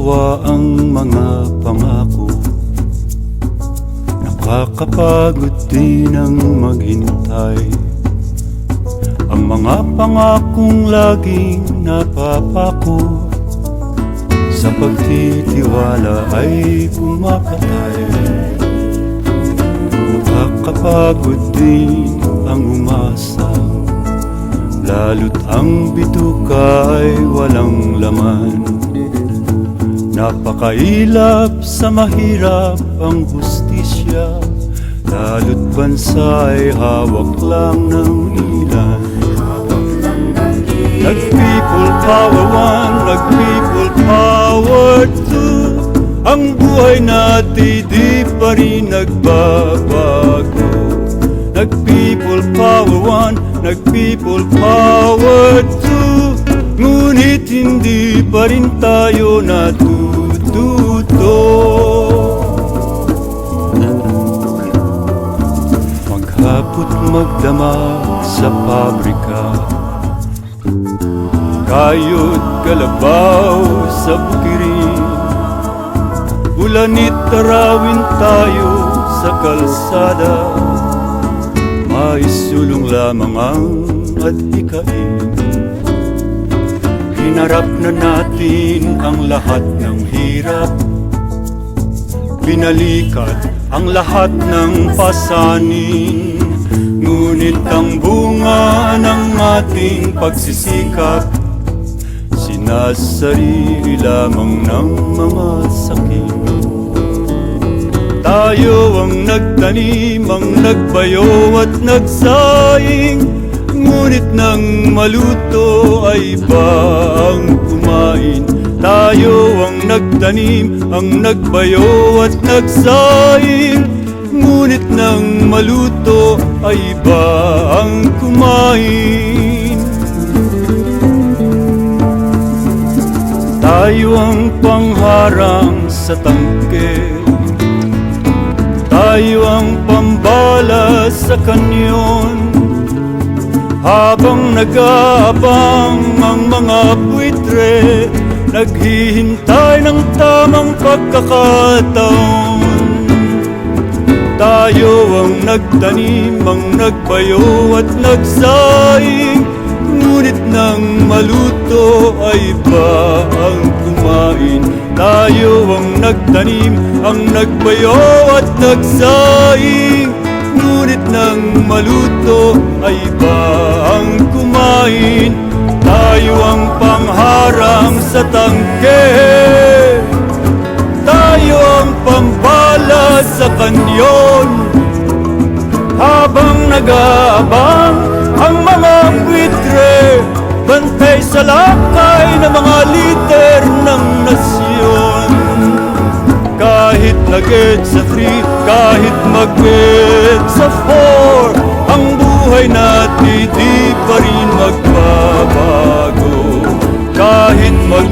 Nakakasawa ang mga pangako. Nakakapagod din ang maghintay. Ang mga pangakong laging napapako. Sa pagtitiwala ay pumapatay. Nakakapagod din ang umasa. Lalo't ang bituka ay walang laman Napakailap sa mahirap ang hustisya. Lalo't bansa ay hawak lang ng ilan. Nag-people power one, nag-people power two. Ang buhay natin di pa rin nagbabago. Nag-people power one, nag-people power two. Ngunit hindi pa rin tayo natututo Maghapot magdamag sa pabrika. Kayod kalabaw sa bukirin Ulanit tarawin tayo sa kalsada. Maisulong lamang ang adhikain Hinarap na natin ang lahat ng hirap Binalikat ang lahat ng pasanin. Ngunit ang bunga ng ating pagsisikap Sinasarili lamang ng mga sakit. Tayo ang nagtanim, ang nagbayo at nagsaing. Ngunit nang maluto ay ba ang kumain Tayo ang nagtanim, ang nagbayo at nagsaing Ngunit nang maluto ay ba ang kumain. Tayo ang pangharang sa tangke. Tayo ang pambala sa kanyon. Habang nag-aabang ang mga buitre Naghihintay ng tamang pagkakataon. Tayo ang nagtanim, ang nagbayo at nagsaing Ngunit nang maluto ay ba ang kumain? Tayo ang nagtanim, ang nagbayo at nagsaing Ngunit nang maluto ay ba ang kumain Tayo ang pangharang sa tangke. Tayo ang pambala sa kanyon. Habang nag-aabang ang mga buitre Bantay sa lakay ng mga lider ng nasyon. Kahit nag sa 3, kahit mag sa 4 Ang buhay natin di pa rin magbabago. Kahit mag